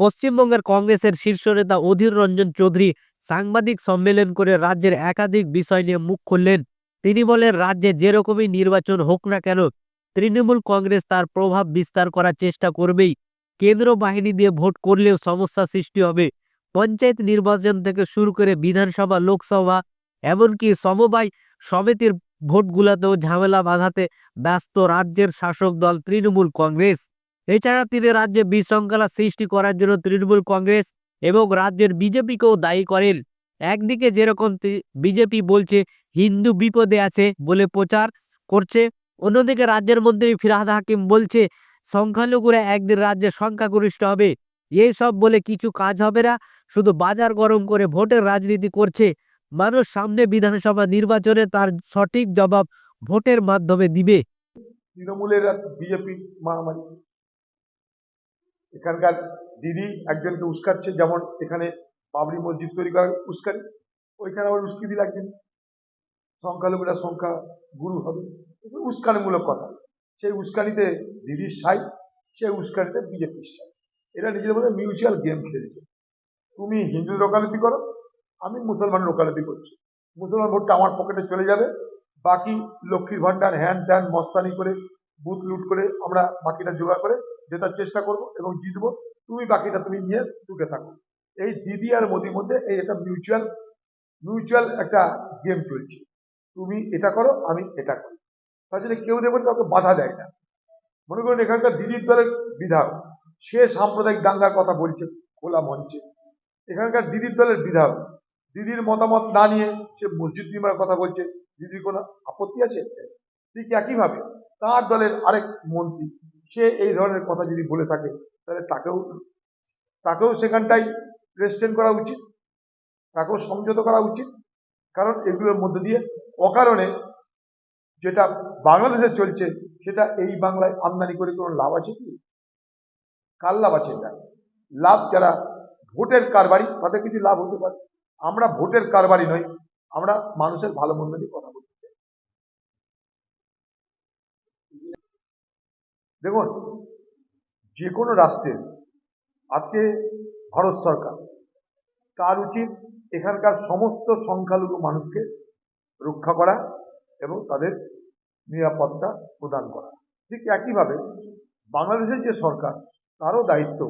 পশ্চিমবঙ্গের কংগ্রেসের শীর্ষ নেতা অধীর রঞ্জন চৌধুরী সাংবাদিক সম্মেলন করে রাজ্যের একাধিক বিষয় নিয়ে মুখ খুললেন। তিনি বলেন, রাজ্যে যেরকমই নির্বাচন হোক না কেন, তৃণমূল কংগ্রেস তার প্রভাব বিস্তার করার চেষ্টা করবেই। কেন্দ্র বাহিনী দিয়ে ভোট করলেও সমস্যা সৃষ্টি হবে। পঞ্চায়েত নির্বাচন থেকে শুরু করে বিধানসভা, লোকসভা, এমনকি সমবায় সমিতির ভোটগুলোতেও ঝামেলা বাঁধাতে ব্যস্ত রাজ্যের শাসক দল তৃণমূল কংগ্রেস। এছাড়া তিনি রাজ্যে বিশৃঙ্খলা সৃষ্টি করার জন্য তৃণমূল কংগ্রেস এবং রাজ্যের বিজেপিকেও দায়ী করেন। একদিকে যেরকম বিজেপি বলছে, হিন্দু বিপদে আছে বলে প্রচার করছে, অন্যদিকে রাজ্যের মন্ত্রী ফিরহাদ হাকিম বলছে, সংখ্যালঘুরা একদিন রাজ্যে সংখ্যাগরিষ্ঠ হবে। এই সব বলে কিছু কাজ হবে না, শুধু বাজার গরম করে ভোটের রাজনীতি করছে। মানুষ সামনে বিধানসভা নির্বাচনে তার সঠিক জবাব ভোটের মাধ্যমে দিবে। তৃণমূলের বিজেপি মারামারি। এখানকার দিদি একজনকে উস্কাচ্ছে, যেমন এখানে বাবরি মসজিদ তৈরি করার উস্কানি, ওইখানে আবার উস্কি দিল একদিন সংখ্যালঘুরা সংখ্যা গুরু হবে। উস্কানিমূলক কথা। সেই উস্কানিতে দিদির সাই, সেই উস্কানিতে বিজেপির সাই। এরা নিজেদের মধ্যে মিউচুয়াল গেম খেলছে। তুমি হিন্দুদের ওকালতি করো, আমি মুসলমান ওকালতি করছি। মুসলমান ভোটটা আমার পকেটে চলে যাবে। বাকি লক্ষ্মীর ভাণ্ডার হ্যান ত্যান মস্তানি করে, বুথ লুট করে আমরা বাকিটা জোগাড় করে জেতার চেষ্টা করব এবং জিতবো। তুমি বাকিটা তুমি নিয়ে সুখে থাকো। এই দিদি আর মোদির মধ্যে এই একটা মিউচুয়াল মিউচুয়াল একটা গেম চলছে। তুমি এটা করো, আমি এটা করি। তার জন্য কেউ দেখবেন কাউকে বাধা দেয় না। মনে করুন এখানকার দিদির দলের বিধায়ক, সে সাম্প্রদায়িক দাঙ্গার কথা বলছে খোলা মঞ্চে। এখানকার দিদির দলের বিধায়ক, দিদির মতামত না নিয়ে সে মসজিদ নির্মাণের কথা বলছে। দিদির কোনো আপত্তি আছে? ঠিক একইভাবে তার দলের আরেক মন্ত্রী সে এই ধরনের কথা যদি বলে থাকে, তাহলে তাকেও তাকেও সেখানটাই রেস্টেন করা উচিত, তাকেও সংযত করা উচিত। কারণ এগুলোর মধ্যে দিয়ে অকারণে যেটা বাংলাদেশে চলছে, সেটা এই বাংলায় আমদানি করে কোনো লাভ আছে কি? কার লাভ আছে এটা? লাভ যারা ভোটের কারবারি, তাদের কিছু লাভ হতে পারে। আমরা ভোটের কারবারি নই, আমরা মানুষের ভালো মন্দ নিয়ে কথা বলতে দেখুন যে কোনো রাষ্ট্রের, আজকে ভারত সরকার, তার উচিত এখানকার সমস্ত সংখ্যালঘু মানুষকে রক্ষা করা এবং তাদের নিরাপত্তা প্রদান করা। ঠিক একইভাবে বাংলাদেশের যে সরকার, তারও দায়িত্ব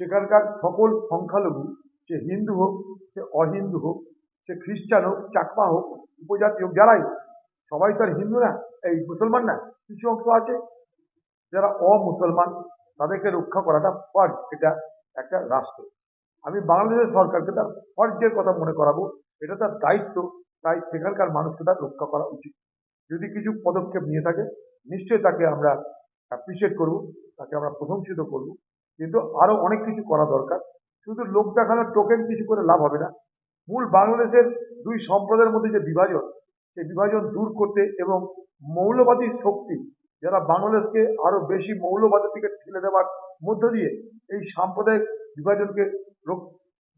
সেখানকার সকল সংখ্যালঘু, সে হিন্দু হোক, সে অহিন্দু হোক, সে খ্রিস্টান হোক, চাকমা হোক, উপজাতি হোক, যারাই, সবাই তো আর হিন্দু না, এই মুসলমান না, কিছু অংশ আছে। যারা অমুসলমান, তাদেরকে রক্ষা করাটা ফর্জ। এটা একটা রাষ্ট্র। আমি বাংলাদেশের সরকারকে তার ফর্জের কথা মনে করাবো। এটা তার দায়িত্ব। তাই সেখানকার মানুষকে তার রক্ষা করা উচিত। যদি কিছু পদক্ষেপ নিয়ে থাকে, নিশ্চয়ই তাকে আমরা অ্যাপ্রিসিয়েট করব, তাকে আমরা প্রশংসিত করব। কিন্তু আরও অনেক কিছু করা দরকার। শুধু লোক দেখানোর টোকেন কিছু করে লাভ হবে না। মূল বাংলাদেশের দুই সম্প্রদায়ের মধ্যে যে বিভাজন, সেই বিভাজন দূর করতে এবং মৌলবাদী শক্তি যারা বাংলাদেশকে আরও বেশি মৌলবাদের দিকে ঠেলে দেওয়ার মধ্য দিয়ে এই সাম্প্রদায়িক বিভাজনকে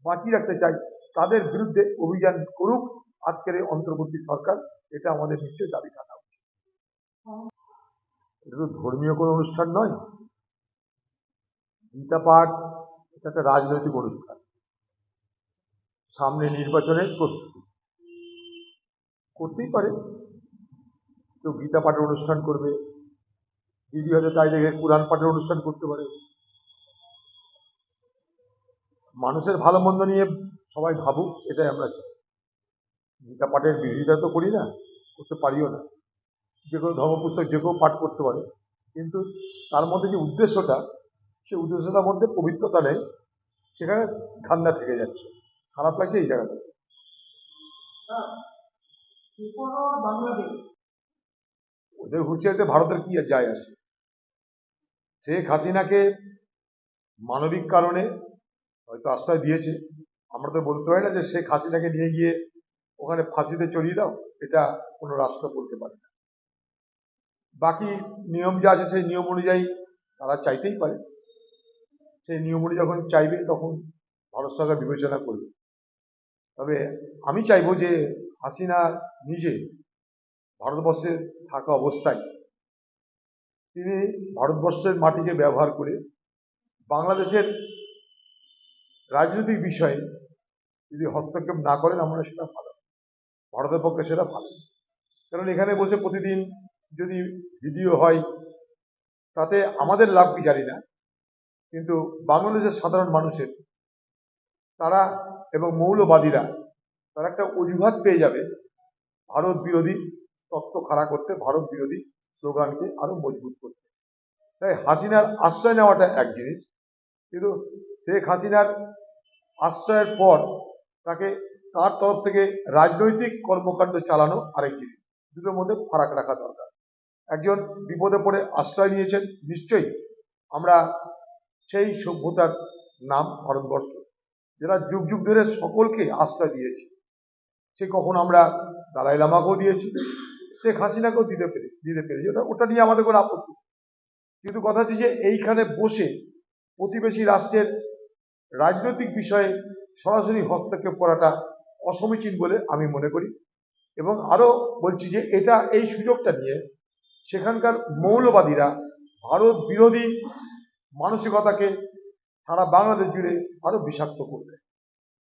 বাঁচিয়ে রাখতে চাই, তাদের বিরুদ্ধে অভিযান করুক, আজকের এই অন্তর্বর্তী সরকার, এটা আমাদের নিশ্চয়ই দাবি থাকা উচিত। এটা তো ধর্মীয় কোনো অনুষ্ঠান নয়। গীতা পাঠ, এটা একটা রাজনৈতিক অনুষ্ঠান। সামনে নির্বাচনের প্রস্তুতি। করতেই পারে। কেউ গীতা পাঠের অনুষ্ঠান করবে দিদি হয়তো তাই দেখে কোরআন পাঠের অনুষ্ঠান করতে পারে। মানুষের ভালো মন্দ নিয়ে সবাই ভাবুক এটাই আমরা চাই। গীতা পাঠের বিরোধিতা তো করি না করতে পারিও না। যে কোনো ধর্মপুস্তক যে কেউ পাঠ করতে পারে। কিন্তু তার মধ্যে যে উদ্দেশ্যটা সেই উদ্দেশ্যটার মধ্যে পবিত্রতা নেই সেখানে ধান্দা থেকে যাচ্ছে। খারাপ লাগছে এই বাংলাদেশ। ওদের হুঁশিয়ারিতে ভারতের কি আর যায় আসে শেখ হাসিনাকে মানবিক কারণে হয়তো আশ্রয় দিয়েছে। আমরা তো বলতে পারি না যে শেখ হাসিনাকে নিয়ে গিয়ে ওখানে ফাঁসিতে চড়িয়ে দাও, এটা কোনো রাষ্ট্র বলতে পারে না। বাকি নিয়ম যা আছে সেই নিয়ম অনুযায়ী তারা চাইতেই পারে। সেই নিয়ম অনুযায়ী যখন চাইবে তখন ভারত সরকার বিবেচনা করবে। তবে আমি চাইব যে হাসিনা নিজে ভারতবর্ষে থাকা অবস্থায় তিনি ভারতবর্ষের মাটিকে ব্যবহার করে বাংলাদেশের রাজনৈতিক বিষয়ে যদি হস্তক্ষেপ না করেন, আমরা সেটা ভালো ভারতের পক্ষে সেটা ভালো কারণ এখানে বসে প্রতিদিন যদি ভিডিও হয়, তাতে আমাদের লাভ কি জানি না, কিন্তু বাংলাদেশের সাধারণ মানুষের, তারা এবং মৌলবাদীরা, তারা একটা অজুহাত পেয়ে যাবে, ভারত বিরোধী তত্ত্ব খাড়া করতে, ভারত বিরোধী স্লোগানকে আরও মজবুত করতে। তাই হাসিনার আশ্রয় নেওয়াটা এক জিনিস, কিন্তু শেখ হাসিনার আশ্রয়ের পর তাকে তার তরফ থেকে রাজনৈতিক কর্মকাণ্ড চালানো আরেক জিনিস, দুটোর মধ্যে ফারাক রাখা দরকার। একজন বিপদে পড়ে আশ্রয় নিয়েছেন, নিশ্চয়ই আমরা সেই সভ্যতার নাম ভারতবর্ষ, যারা যুগ যুগ ধরে সকলকে আশ্রয় দিয়েছে। সে কখন আমরা দালাই লামাকেও দিয়েছি শেখ হাসিনাকেও দিতে পেরেছি দিতে পেরেছি। ওটা ওটা নিয়ে আমাদের কোনো আপত্তি কিন্তু কথা হচ্ছে যে এইখানে বসে প্রতিবেশী রাষ্ট্রের রাজনৈতিক বিষয়ে সরাসরি হস্তক্ষেপ করাটা অসমীচীন বলে আমি মনে করি। এবং আরও বলছি যে এটা এই সুযোগটা নিয়ে সেখানকার মৌলবাদীরা ভারত বিরোধী মানসিকতাকে সারা বাংলাদেশ জুড়ে আরও বিষাক্ত করবে।